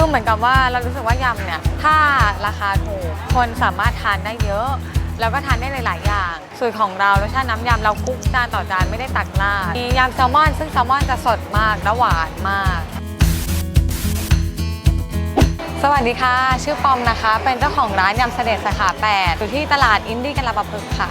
คือเหมือนกับว่าเรารู้สึกว่ายำเนี่ยถ้าราคาถูกคนสามารถทานได้เยอะ แล้วก็ทานได้หลายๆอย่าง สูตรของเรารสชาติน้ำยำเราคุกจานต่อจานไม่ได้ตักราดมียำแซลมอน ซึ่งแซลมอนจะสดมากและหวานมาก สวัสดีค่ะ ชื่อปอมนะคะ เป็นเจ้าของร้านยำเสด็จสาขา8อยู่ที่ตลาดอินดี้กันลาบพึกค่ะ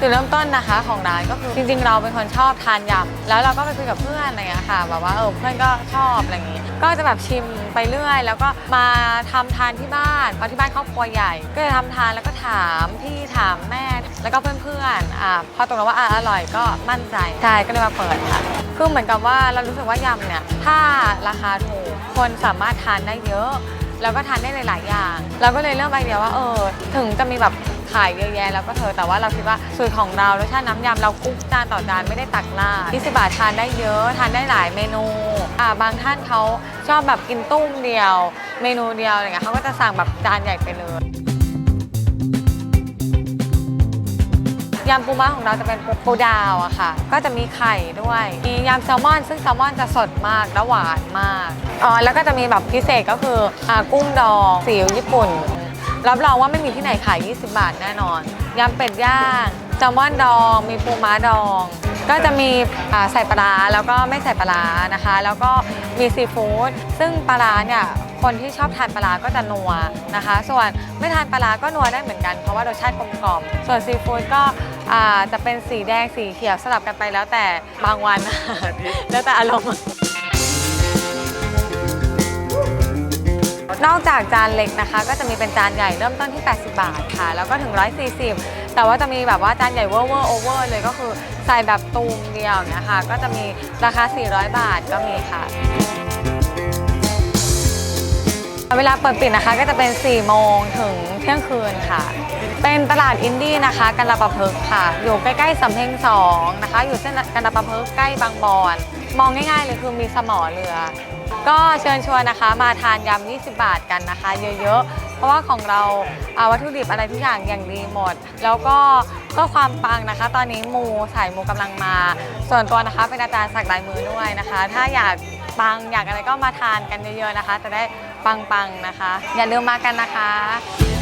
จุดเริ่มต้นนะคะของร้านก็คือจริง ๆ เราเป็นคนชอบทานยำแล้วเราก็ไปคุยกับเพื่อนอะไรอย่างเงี้ยค่ะแบบว่าเออเพื่อนก็ชอบอะไรอย่างงี้ ก็จะแบบชิมไปเรื่อย แล้วก็มาทำทานที่บ้านเพราะที่บ้านครอบครัวใหญ่ ก็เลยทำทานแล้วก็ถามพี่ถามแม่ แล้วก็เพื่อนๆอ่าพอตกลงว่าอะอร่อยก็มั่นใจใช่ก็เลยมาเปิดค่ะคือเหมือนกับว่าเรารู้สึกว่ายำเนี่ยถ้าราคาถูกคนสามารถทานได้เยอะแล้วก็ทานได้หลาย ๆ อย่าง เราก็เลยเริ่มไอเดียว่าเออ ถึงจะมีแบบ ขายเยอะแยะแล้วก็เธอะแต่ว่าเราคิดว่าสูตรของเรารสชาติน้ำยำเราคลุกจานต่อจานไม่ได้ตักราด20บาททานได้เยอะทานได้หลายเมนูอ่าบางท่านเขาชอบแบบกินตุ้มเดียว เมนูเดียวอะไรเงี้ยเขาก็จะสั่งแบบจานใหญ่ไปเลยยำปูม้าของเราจะเป็นปูดาวอะค่ะ ก็จะมีไข่ด้วย มียำแซลมอน ซึ่งแซลมอนจะสดมากและหวานมาก อ๋อ แล้วก็จะมีแบบพิเศษก็คืออากุ้งดองซีอิ๊วญี่ปุ่น รับรองว่าไม่มีที่ไหนขาย 20 บาทแน่นอนยำเป็ดย่างแซลมอนดอง มีปูม้าดอง ก็จะมีอ่าใส่ปลาร้าแล้วก็ไม่ใส่ปลาร้านะคะ แล้วก็มีซีฟู้ดซึ่งปลาร้าเนี่ยคนที่ชอบทานปลาร้าก็จะนัวนะคะ ส่วนไม่ทานปลาร้าก็นัวได้เหมือนกัน เพราะว่ารสชาติกลมกล่อม ส่วนซีฟู้ดก็อ่าจะเป็นสีแดงสีเขียวสลับกันไปแล้วแต่บางวัน แล้วแต่อารมณ์ นอกจากจานเล็กนะคะ ก็จะมีเป็นจานใหญ่เริ่มต้นที่ 80 บาทค่ะ แล้วก็ถึง 140 แต่ว่าจะมีแบบว่าจานใหญ่เวอร์เวอร์โอเวอร์เลยก็คือใส่แบบตูมเดียวเนี่ยค่ะ ก็จะมีราคา 400 บาทก็มีค่ะเวลาเปิดปิดนะคะก็จะเป็น 4 โมงถึงเที่ยงคืนค่ะ เป็นตลาดอินดี้นะคะ กันลาประพฤกค่ะ อยู่ใกล้ๆสำเพ็งสองนะคะ อยู่เส้นกันลาประพฤกใกล้บางบอน มองง่ายๆเลยคือมีสมอเรือ ก็เชิญชวนนะคะมาทานยำ 20 บาทกันนะคะ เยอะๆ เพราะว่าของเราอ่าวัตถุดิบอะไรทุกอย่างอย่างดีหมด แล้วก็เพื่อความปังนะคะ ตอนนี้มูสายมูกำลังมา ส่วนตัวนะคะเป็นอาจารย์สักลายมือด้วยนะคะ ถ้าอยากปังอยากอะไรก็มาทานกันเยอะๆนะคะ จะได้ปังๆนะคะ อย่าลืมมากันนะคะ